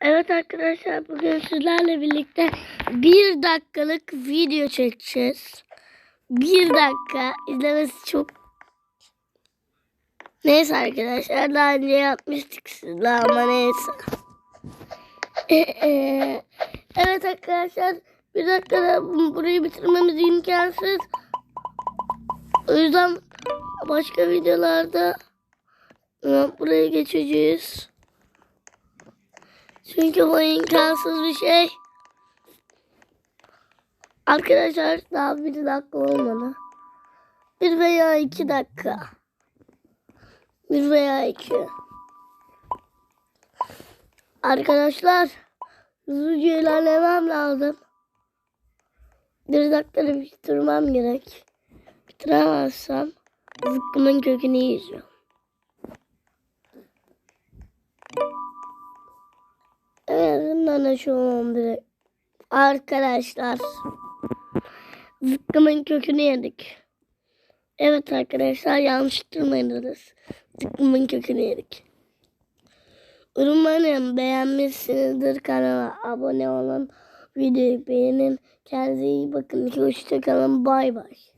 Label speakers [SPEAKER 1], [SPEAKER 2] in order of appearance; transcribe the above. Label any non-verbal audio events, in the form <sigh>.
[SPEAKER 1] Evet arkadaşlar bugün sizlerle birlikte bir dakikalık video çekeceğiz. Bir dakika izlemesi çok Neyse arkadaşlar daha önce yapmıştık sizle ama neyse. <laughs> Evet arkadaşlar bir dakikada burayı bitirmemiz imkansız. O yüzden başka videolarda e, buraya geçeceğiz. Çünkü bu imkansız bir şey. Arkadaşlar daha bir dakika olmadı. Bir veya iki dakika. Bir veya iki. Arkadaşlar hızlıca ilerlemem lazım. Bir dakikada bitirmem gerek. Bitiremezsem zıkkımın kökünü yiyeceğim. Bundan şu. Arkadaşlar. Zıkkımın kökünü yedik. Evet arkadaşlar yanlış durmayınız. Zıkkımın kökünü yedik. Umarım beğenmişsinizdir. Kanala abone olun. Videoyu beğenin. Kendinize iyi bakın. Hoşçakalın. Bay bay.